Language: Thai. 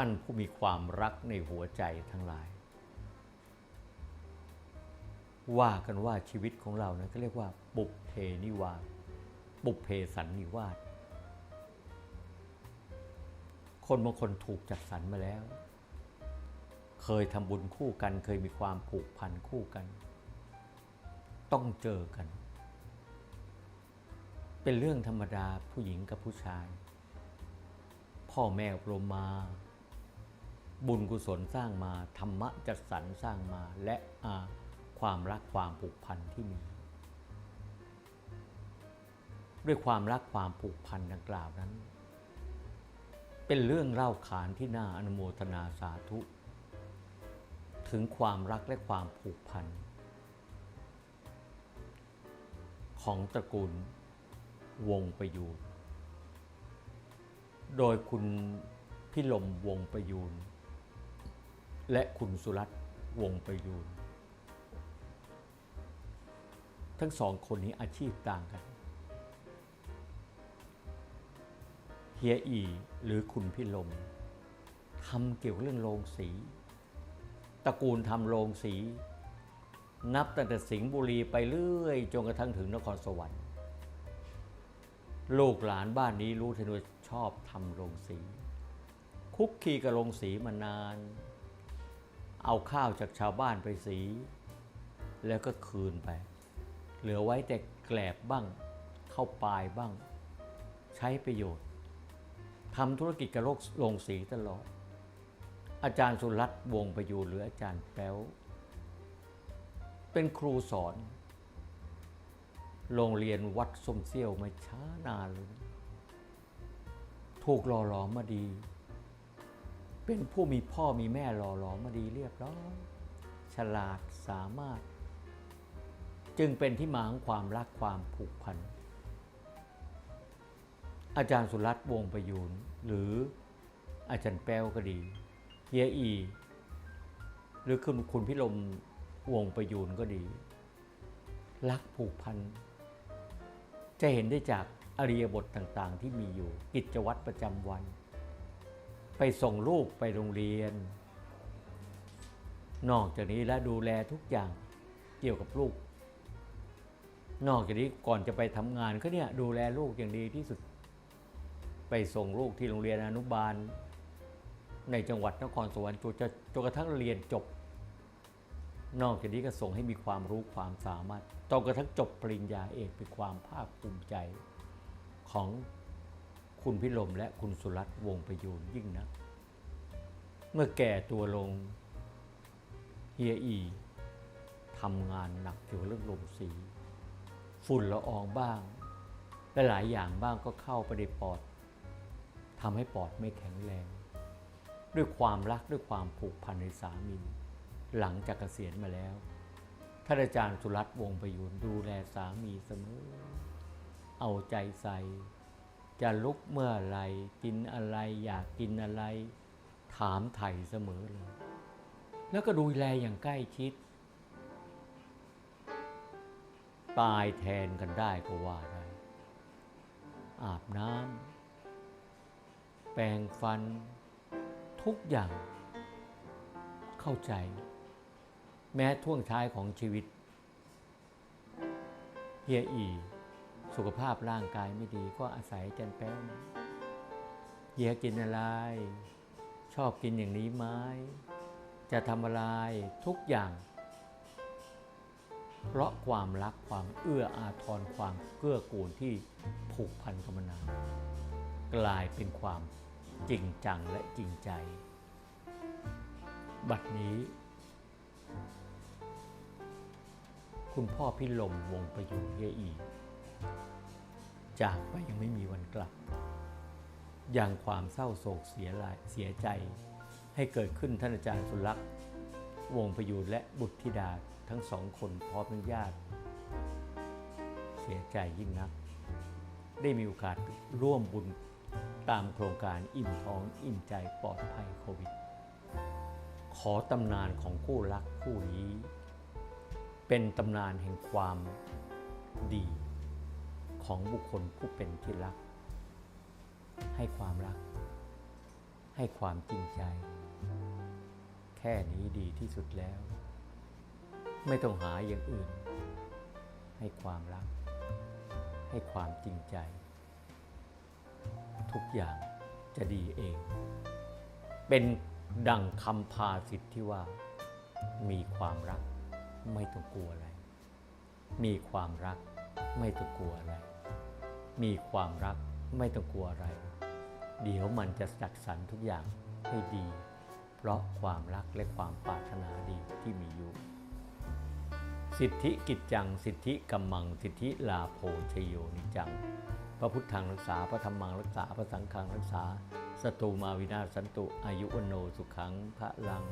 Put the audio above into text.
ท่านผู้มีความรักในหัวใจทั้งหลาย ว่ากันว่าชีวิตของเรานะก็เรียกว่าปุบเพนิวาสปุบเพสันนิวาสคนบางคนถูกจัดสรรมาแล้ว เคยทำบุญคู่กัน เคยมีความผูกพันคู่กัน ต้องเจอกัน เป็นเรื่องธรรมดาผู้หญิงกับผู้ชาย พ่อแม่อบรมมา บุญกุศลสร้างมา ธรรมะจัดสรรสร้างมาและอาความรักความผูกพันที่มี ด้วยความรักความผูกพันดังกล่าวนั้น เป็นเรื่องเล่าขานที่น่าอนุโมทนาสาธุ ถึงความรักและความผูกพัน ของตระกูลวงประยูนโดยคุณพิลมวงประยูน และคุณสุรัตน์วงประยูนทั้งสองคนนี้อาชีพต่างกัน เฮียอีหรือคุณพิลมทำเกี่ยวกับเรื่องโรงสีตระกูลทำโรงสี นับตั้งแต่สิงห์บุรีไปเรื่อยจนกระทั่งถึงนครสวรรค์ ลูกหลานบ้านนี้รู้ทันว่าชอบทำโรงสี คุกคีกับโรงสีมานาน เอาข้าวจากชาวบ้านไปสี แล้วก็คืนไป เหลือไว้แต่แกลบบ้าง เข้าปลายบ้าง ใช้ประโยชน์ทำธุรกิจกับโรคโรงสีตลอด อาจารย์สุรัตน์วงประยูรหรืออาจารย์แป๊วเป็นครูสอน โรงเรียนวัดส้มเซี่ยวมาช้านานเลย ถูกหล่อหลอมมาดี เป็นผู้มีพ่อมีแม่หล่อหลอมมาดีเรียบร้อยฉลาดสามารถ จึงเป็นที่มาของความรักความผูกพัน อาจารย์สุรัตน์วงประยูนหรืออาจารย์แป้วก็ดีเฮียอี หรือคุณคุณพิลมวงประยูนก็ดี รักผูกพัน จะเห็นได้จากอริยบทต่างๆ ที่มีอยู่กิจวัตรประจำวัน ไปส่งลูกไปโรงเรียน นอกจากนี้และดูแลทุกอย่างเกี่ยวกับลูก นอกจากนี้ก่อนจะไปทำงานก็เนี่ยดูแลลูกอย่างดีที่สุด ไปส่งลูกที่โรงเรียนอนุบาล ในจังหวัดนครสวรรค์จนจะจนกระทั่งเรียนจบ นอกจากนี้ก็ส่งให้มีความรู้ความสามารถจนกระทั่งจบปริญญาเอกเป็นความภาคภูมิใจของ คุณพิลมและคุณสุรัตน์วงประยูนยิ่งนัก เมื่อแก่ตัวลงเฮียอีทำงานหนักเกี่ยวกับเรื่องลมสี ฝุ่นละอองบ้างและหลายอย่างบ้างก็เข้าไปในปอดทำให้ปอดไม่แข็งแรง ด้วยความรักด้วยความผูกพันในสามีหลังจากเกษียณมาแล้วท่านอาจารย์สุรัตน์วงประยูนดูแลสามีเสมอ เอาใจใส่ จะลุกเมื่อไรกินอะไรอยากกินอะไร ถามไถ่เสมอเลย แล้วก็ดูแลอย่างใกล้ชิด ตายแทนกันได้ก็ว่าได้ อาบน้ำแปรงฟัน ทุกอย่าง เข้าใจ แม้ท่วงท้ายของชีวิตเฮียอี สุขภาพร่างกายไม่ดีก็อาศัยจันแป้วนะเฮียกินอะไร ชอบกินอย่างนี้ไหมจะทำอะไรทุกอย่าง เพราะความรักความเอื้ออาทรความเกื้อกูลที่ผูกพันกันมานานกลายเป็นความจริงจังและจริงใจ บัดนี้ คุณพ่อพิลมวงประยุนเฮียอี จากไปยังไม่มีวันกลับ อย่างความเศร้าโศกเสียลายเสียใจ ให้เกิดขึ้นท่านอาจารย์สุรักษ์วงประยูนและบุตรธิดาทั้งสองคนพร้อมทั้งญาติ เสียใจยิ่งนัก ได้มีโอกาสร่วมบุญตามโครงการอิ่มท้องอิ่มใจปลอดภัยโควิด ขอตำนานของคู่รักคู่นี้ เป็นตำนานแห่งความดี ของบุคคลผู้เป็นที่รัก ให้ความรัก ให้ความจริงใจ แค่นี้ดีที่สุดแล้ว ไม่ต้องหาอย่างอื่น ให้ความรัก ให้ความจริงใจ ทุกอย่างจะดีเอง เป็นดังคำพาสิทธิ์ที่ว่า มีความรักไม่ต้องกลัวอะไร มีความรักไม่ต้องกลัวอะไร มีความรักไม่ต้องกลัวอะไร เดี๋ยวมันจะจัดสรรทุกอย่างให้ดี เพราะความรักและความปรารถนาดีที่มีอยู่ สิทธิกิจจัง สิทธิกัมมัง สิทธิลาโภชโยนิจัง พระพุทธังรักษา พระธรรมังรักษา พระสังฆังรักษา สตูมาวินาศสันตุ อายุวโนสุขังพระลัง